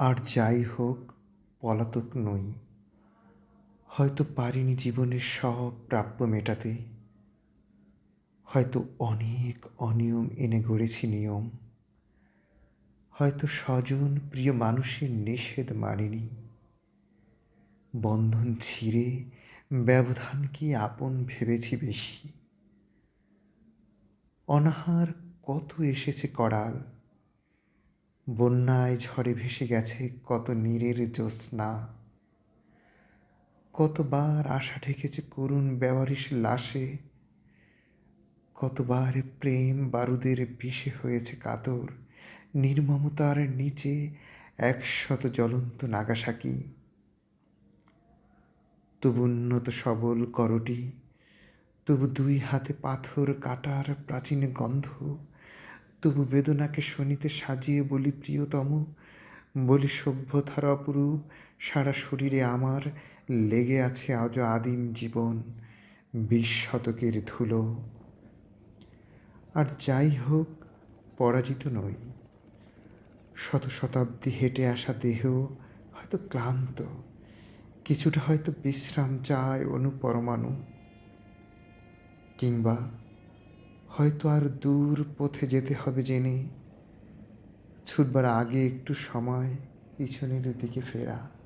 আর যাই হোক, পলাতক নই। হয়তো পারিনি জীবনের সব প্রাপ্য মেটাতে। হয়তো অনেক অনিয়ম এনে গড়েছি নিয়ম। হয়তো স্বজন প্রিয় মানুষের নিষেধ মানিনি। বন্ধন ছিঁড়ে ব্যবধানকে আপন ভেবেছি বেশি? অনাহার কত এসেছে কড়াল বন্যায় ঝড়ে ভেসে গেছে কত নীরের জ্যোৎস্না। কতবার আশা ঠেকেছে করুণ বেওয়ারিশ লাশে। কতবার প্রেম বারুদের বিষে হয়েছে কাতর। নির্মমতার নিচে একশত জ্বলন্ত নাগাসাকি। তবু উন্নত সবল করটি, তবু দুই হাতে পাথর কাটার প্রাচীন গন্ধ। তবু বেদনাকে শনিতে সাজিয়ে বলি, প্রিয়তম, বলি সভ্যতার অপরূপ, সারা শরীরে আমার লেগে আছে আজ আদিম জীবন, বিশ শতকের ধুলো। আর যাই হোক, পরাজিত নই। শত শতাব্দী হেঁটে আসা দেহ হয়তো ক্লান্ত, কিছুটা হয়তো বিশ্রাম চায় অনুপরমাণু। কিংবা হয়তো আর দূর পথে যেতে হবে জেনে ছুটবার আগে একটু সময় পিছনের দিকে ফেরা।